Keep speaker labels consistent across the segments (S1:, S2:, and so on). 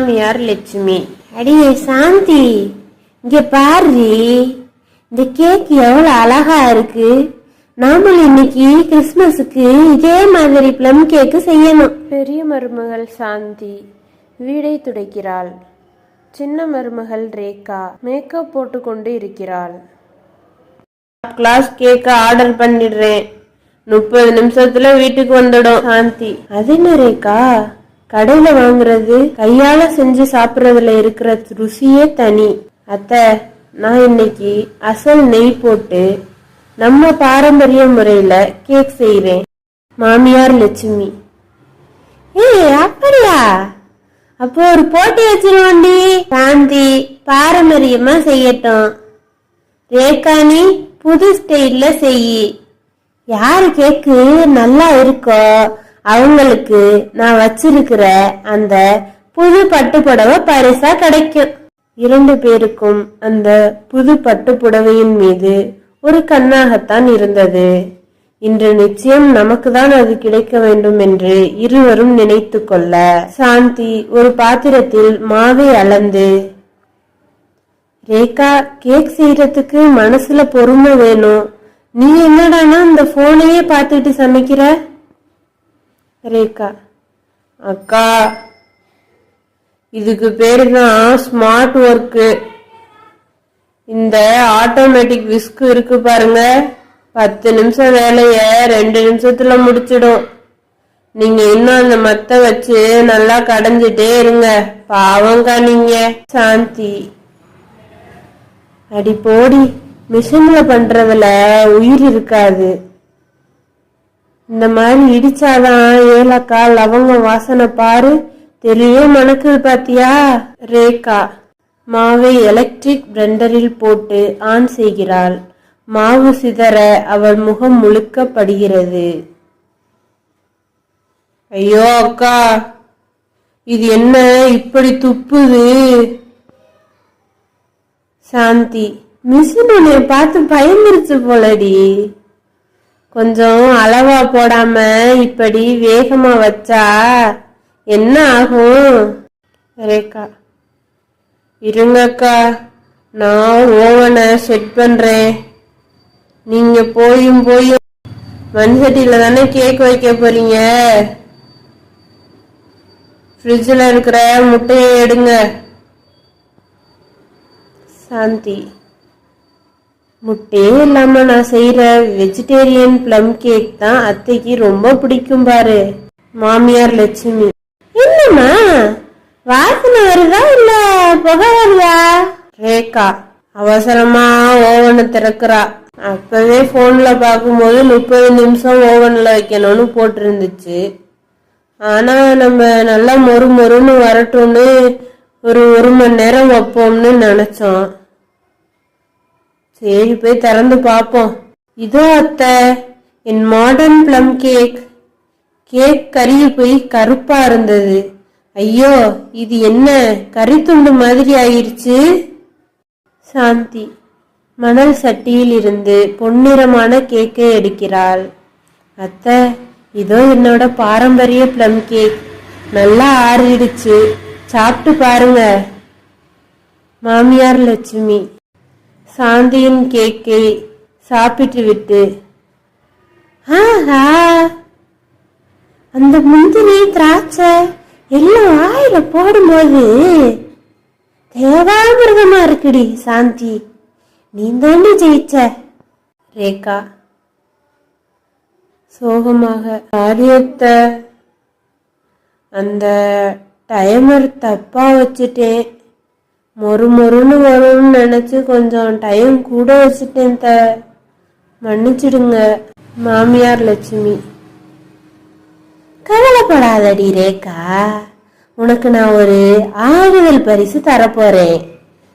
S1: மாமியார் லட்சுமி. அடியே சாந்தி இங்க பாரு இந்த கேக் எவ்வளவு அழகா இருக்கு. நாமளும் இன்னைக்கு கிறிஸ்மஸுக்கு இதே மாதிரி ப்ளம் கேக்கு செய்யணும். பெரிய மருமகள் சாந்தி வீடை துடைக்கிறாள். சின்ன மருமகள் ரேகா மேக்கப் போட்டுக்கொண்டு இருக்கிறாள். கிளாஸ் கேக்க ஆர்டர் பண்ணிடுறேன். முப்பது நிமிஷத்துல வீட்டுக்கு வந்துடும். சாந்தி. அது என்ன ரேகா? கடையில வாங்குறது கையால செஞ்சு சாப்பிடுறதுல இருக்கிற ருசியே தனி. அத்தை நான் இன்னைக்கு அசல் நெய் போட்டு நம்ம பாரம்பரிய முறையில கேக் செய்கிறேன் மாமியார் லட்சுமி. ஏய் அப்படியா? அப்போ ஒரு போட்டி வச்சிருவோண்டி. சாந்தி பாரம்பரியமா செய்யட்டும். ரேகானி புது ஸ்டைல்ல செய். யாரு கேக்கு நல்லா இருக்கோ? அவங்களுக்கு நான் வச்சிருக்கிற அந்த புது பட்டு புடவை பரிசா கிடைக்கும். இரண்டு பேருக்கும் அந்த புது பட்டு புடவையின் மீது ஒரு கண்ணாகத்தான் இருந்தது. இன்று நிச்சயம் நமக்கு தான் அது கிடைக்க வேண்டும் என்று இருவரும் நினைத்து கொள்ள சாந்தி ஒரு பாத்திரத்தில் மாவை அளந்து ரேகா கேக் செய்யறதுக்கு மனசுல பொறுமை வேணும். நீ என்னடானா இந்த போனையே பார்த்துட்டு சமைக்கிற? ரேகா. அக்கா இதுக்கு பேரு தான் ஸ்மார்ட் ஒர்க்கு இந்த ஆட்டோமேட்டிக் விஸ்க் இருக்கு பாருங்க. பத்து நிமிஷம் வேலைய ரெண்டு நிமிஷத்துல முடிச்சிடும். நீங்க இன்னும் அந்த மத்த வச்சு நல்லா கடைஞ்சிட்டே இருங்க. பாவங்கா நீங்க. சாந்தி. அடி போடி மிஷின்ல பண்றதுல உயிர் இருக்காது. இந்த மாதிரி இடிச்சாதான் ஏலக்காய் லவங்கம் வாசனை பாரு. தெரியும் மணக்குது பாத்தியா? ரேகா மாவை எலக்ட்ரிக் பிளெண்டரில் போட்டு ஆன் செய்கிறாள். மாவு சிதற அவள் முகம் முழுக்க படுகிறது ஐயோ அக்கா இது என்ன இப்படி துப்புது? சாந்தி மிஷின் உன்னை பார்த்து பயந்துருச்சு போலடி. கொஞ்சம் அளவா போடாம இப்படி வேகமா வச்சா என்ன ஆகும்? ரேகா இருங்கக்கா நான் ஓவனை செட் பண்றேன். நீங்க போயும் போயும். மண்சட்டியில தானே கேக் வைக்க போறீங்க? ஃப்ரிட்ஜில் இருக்கிற முட்டையை எடுங்க. சாந்தி. முட்டையே இல்லாம நான் செய்யற வெஜிடேரியன் ப்ளம் கேக் தான் அத்தைக்கு ரொம்ப பிடிக்கும் பாரு. மாமியார் லட்சுமி. என்னம்மா? வாசனை வருதா இல்ல புகை வருதா? ரேகா அவசரமா ஓவனை திறக்கிறா. அப்பவே போன்ல பார்க்கும்போது முப்பது நிமிஷம் ஓவன்ல வைக்கணும்னு போட்டிருந்துச்சு. ஆனா நம்ம நல்லா மொறு மொறுன்னு வரட்டும்னு ஒரு ஒரு மணி நேரம் வைப்போம்னு நினைச்சோம். சரி போய் திறந்து பார்ப்போம். இதோ அத்தை என் மாடர்ன் ப்ளம் கேக் கேக் கருகி போய் கருப்பா இருந்தது. ஐயோ இது என்ன கறித்துண்டு மாதிரி ஆயிடுச்சு சாந்தி மணல் சட்டியில் இருந்து பொன்னிறமான கேக்கை எடுக்கிறாள். அத்தை இதோ என்னோட பாரம்பரிய ப்ளம் கேக் நல்லா ஆறிடுச்சு. சாப்பிட்டு பாருங்க. மாமியார் லட்சுமி. சாந்தியின் கேக்கை சாப்பிட்டு விட்டு ஆஹா அந்த முந்திரி திராட்சை எல்லாம் வாயில போடும்போது தேவாமிரதமா இருக்குடி சாந்தி. நீ தாண்டி ஜெயிச்ச. ரேகா சோகமாக காரியத்தை அந்த டைமர் தப்பா வச்சுட்டேன். மொறு மொறுன்னு வரும்னு நினைச்சு கொஞ்சம் டைம் கூட வச்சுட்டேன் த. மன்னிச்சிடுங்க மாமியார் லட்சுமி. கவலைப்படாதடி ரேகா. உனக்கு நான் ஒரு ஆறுதல் பரிசு தரப்போறேன்.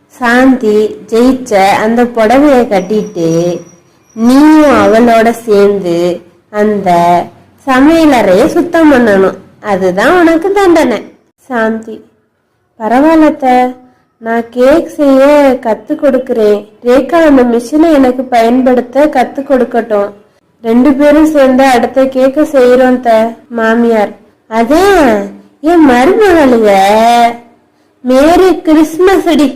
S1: சாந்தி ஜெயிச்ச அந்த புடவைய கட்டிட்டு நீயும் அவளோட சேர்ந்து அந்த சமையலறைய சுத்தம் பண்ணணும். அதுதான் உனக்கு தண்டனை. சாந்தி. பரவாயில்லத்த நான் கேக் செய்ய கத்து கொடுக்கிறேன். ரேகா அந்த மிஷினை எனக்கு பயன்படுத்த கத்து கொடுக்கட்டும். ரெண்டு பேரும் சேர்ந்து அடுத்த கேக்க செய்யறோம் த மாமியார். அதான் என் மருமகளுக மேரி கிறிஸ்மஸ் அடி